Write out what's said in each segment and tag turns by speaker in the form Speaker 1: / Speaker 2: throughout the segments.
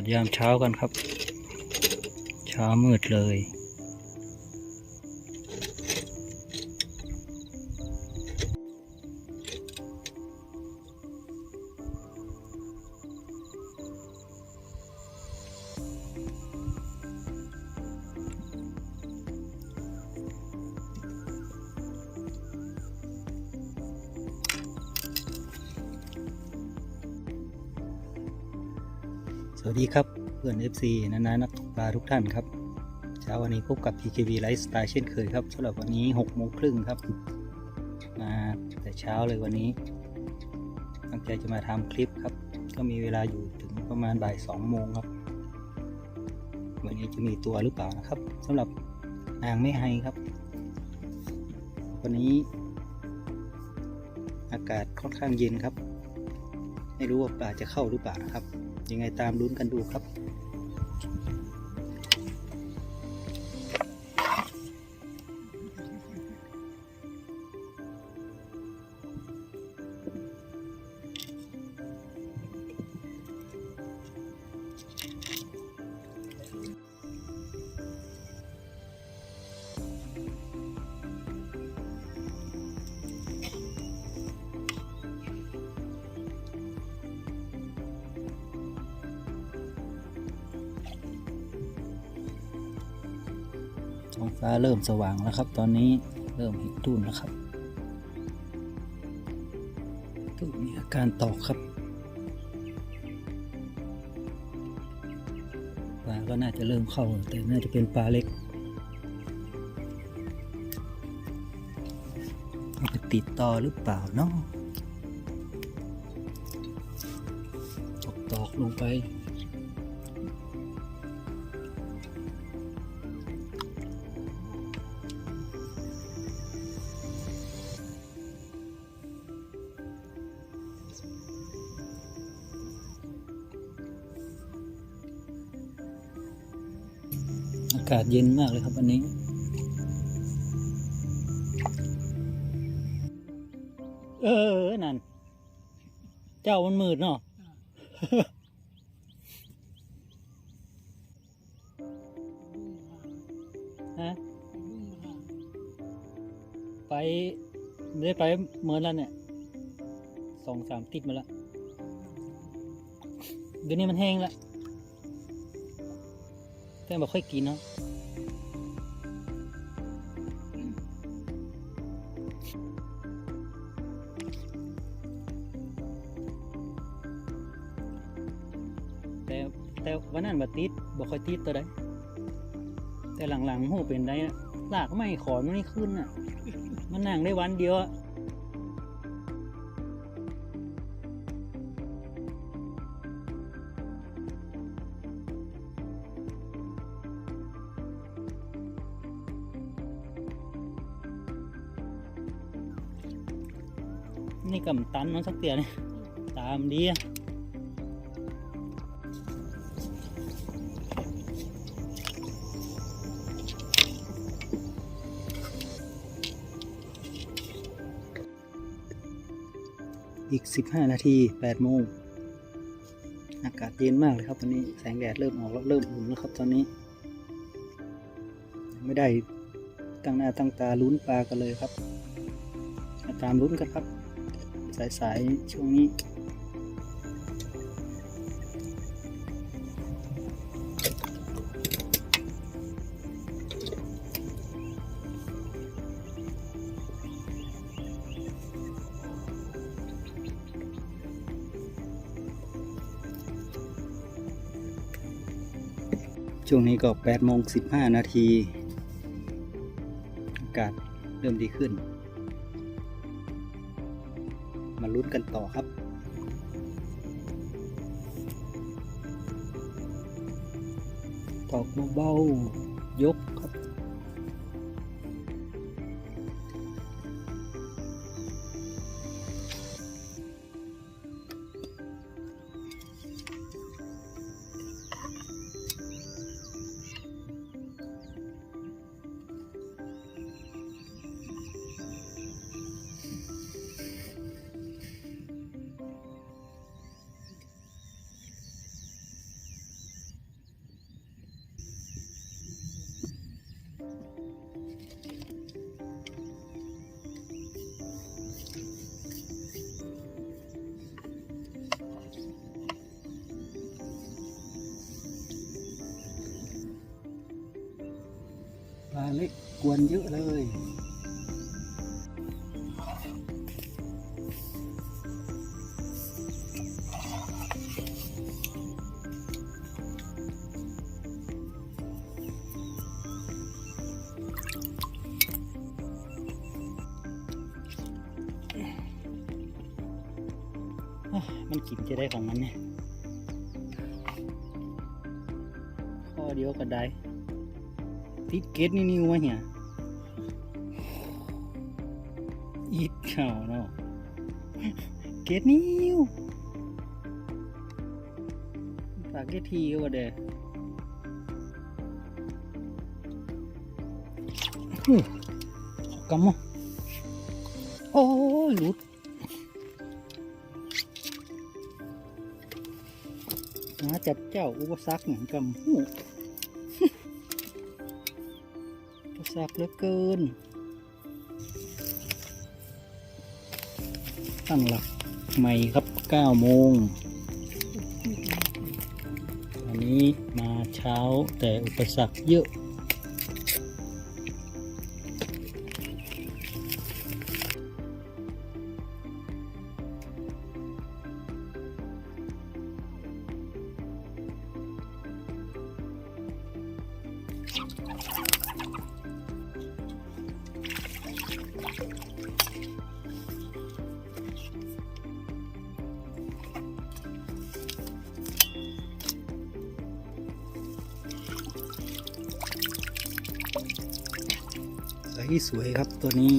Speaker 1: ศยามเช้ากันครับ เช้ามืดเลย วัสดีครับเพื่อน FC นานานักตกปลาทุกท่านครับเช้าวันนี้พบกับ PKB Lifestyle เช่นเคยครับสำหรับวันนี้6โมงครึ่งครับ มาแต่เช้าเลยวันนี้ตั้งใจจะมาทำคลิปครับ ก็มีเวลาอยู่ถึงประมาณบ่าย2โมงครับ วันนี้จะมีตัวหรือเปล่านะครับสำหรับนางไม่ไฮครับ วันนี้ อากาศค่อนข้างเย็นครับ ไม่รู้ว่าปลาจะเข้าหรือเปล่านะครับ ยังไงตามลุ้นกันดูครับ ท้องฟ้าเริ่มสว่างแล้วครับ ตอนนี้เริ่มเห็นทุ่นแล้วครับทุ่นมีอาการตอกครับปลาก็น่าจะเริ่มเข้าแต่น่าจะเป็นปลาเล็กไปติดต่อหรือเปล่าเนาะตอกตอกลงไปากาศเย็นมากเลยครับวันนี้เออ นั่น เจ้ามันมืดเนาะฮะ ไป ได้ไปเหมื่อแล้วเนี่ย สองสามติดมาแล้ว เดี๋ยวนี้มันแห้งแล้วแต่บอกค่อยกินเนาะ แต่แต่วันนั้นมาติดบอกค่อยติดตัวใดแต่หลังๆหูเป็นได้ลากไม่ขอนมันไม่ขึ้นอะ มันนั่งได้วันเดียวอะนี่กำตันมันสักเตียเนี่ยตามดีอะ อีก 15 นาที8โมงอากาศเย็นมากเลยครับตอนนี้แสงแดดเริ่มออกแล้วเริ่มอุ่นแล้วครับตอนนี้ ไม่ได้ตั้งหน้าตั้งตาลุ้นปลากันเลยครับมาตามลุ้นกันครับ สายๆช่วงนี้ ช่วงนี้ก็8โมง15 นาที อากาศเริ่มดีขึ้น มาลุ้นกันต่อครับตอกเบาๆยก เล็กกวนเยอะเลยมันกินจะได้ของมันเนี่ยข้อเดียวก็ได้ ติดเกตนี่นิวมาเหี่ยอีดเข่าเนาะเกตนิวปากเกตทีก็ว่าเด้อขอกำมั้งโอ้ยหลุดมาจับเจ้าอุปสรรคเหมือนกับหู แสรรคเหลือเกิน ตั้งหลักใหม่ครับ9โมงวันนี้มาเช้าแต่อุปสรรคเยอะ ใสสวยครับตัวนี้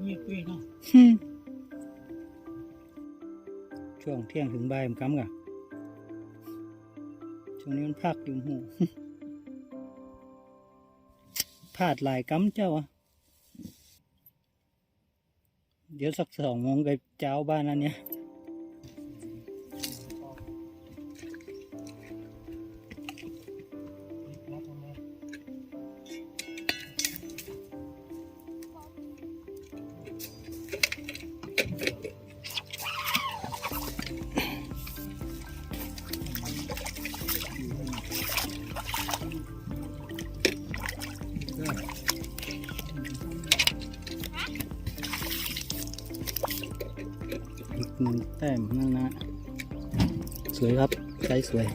Speaker 2: เงียบเลยเนาะ
Speaker 1: เที่ยงถึงบ่ายมันกำกะช่วงนี้มันพักอยู่หูพลาดหลายกำเจ้าอะเดี๋ยวสักสองโมงไปเจ้าบ้านอันเนี้ย หนึ่งแต้มนั่นนะ สวยครับใช้สวย